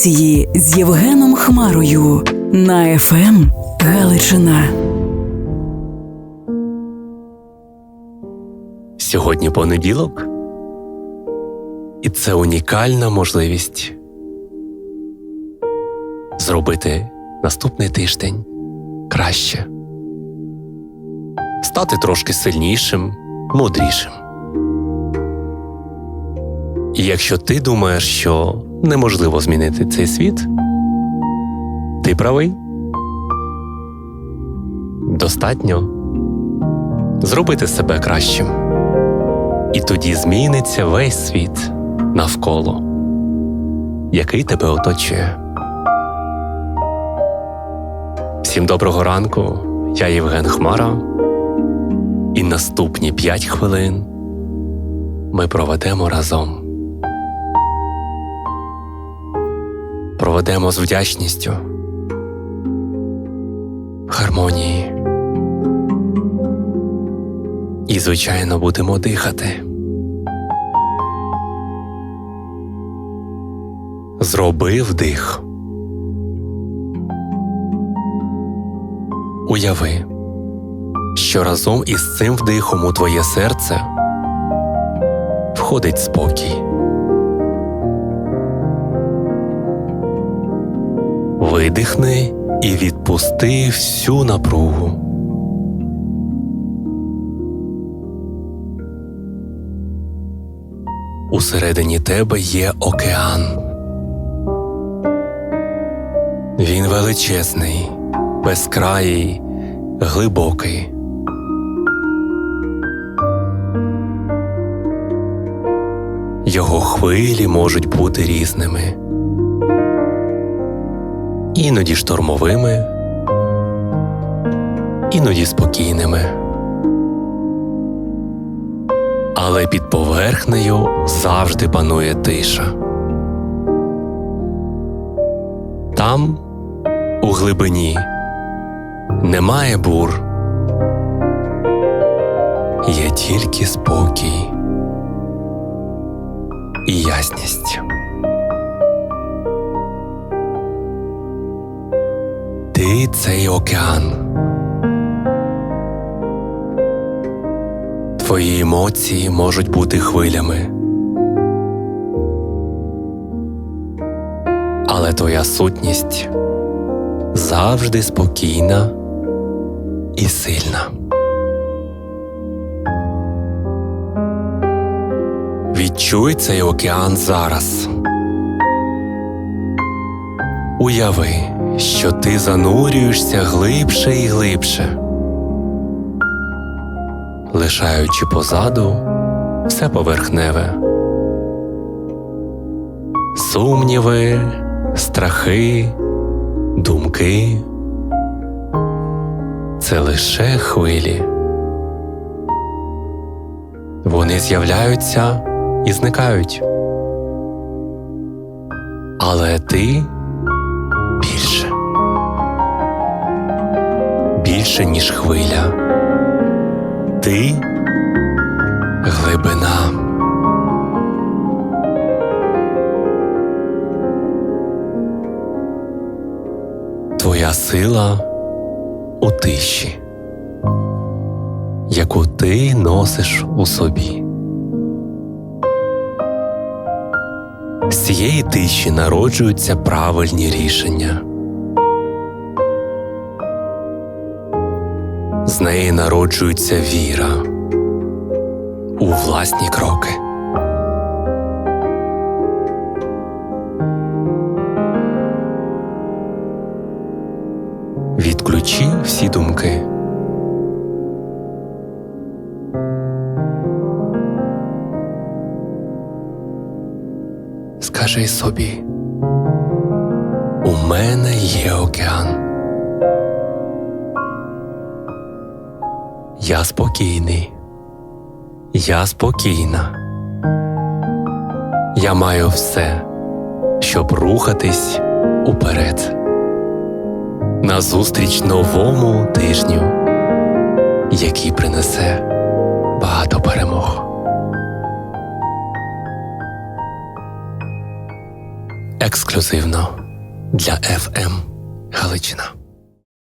емоції з Євгеном Хмарою на ФМ Галичина. Сьогодні понеділок, і це унікальна можливість зробити наступний тиждень краще, стати трошки сильнішим, мудрішим. І якщо ти думаєш, що неможливо змінити цей світ, ти правий. Достатньо зробити себе кращим. І тоді зміниться весь світ навколо, який тебе оточує. Всім доброго ранку, я Євген Хмара, і наступні п'ять хвилин ми проведемо разом. Проведемо з вдячністю, гармонії. І, звичайно, будемо дихати. Зроби вдих. Уяви, що разом із цим вдихом у твоє серце входить спокій. Видихни і відпусти всю напругу. Усередині тебе є океан. Він величезний, безкраїй, глибокий. Його хвилі можуть бути різними, іноді штормовими, іноді спокійними. Але під поверхнею завжди панує тиша. Там, у глибині, немає бур, є тільки спокій і ясність. Ти цей океан. Твої емоції можуть бути хвилями. Але твоя сутність завжди спокійна і сильна. Відчуй цей океан зараз. Уяви, що ти занурюєшся глибше і глибше лишаючи позаду все поверхневе, сумніви, страхи, думки це лише хвилі. Вони з'являються і зникають. Але ти більше, ніж хвиля. Ти глибина. Твоя сила у тиші, яку ти носиш у собі. З цієї тиші народжуються правильні рішення. З неї народжується віра у власні кроки. Відключи всі думки. Скажи собі, у мене є океан. Я спокійний, я спокійна. Я маю все, щоб рухатись уперед. Назустріч новому тижню, який принесе багато перемог. ексклюзивно для FM Галичина.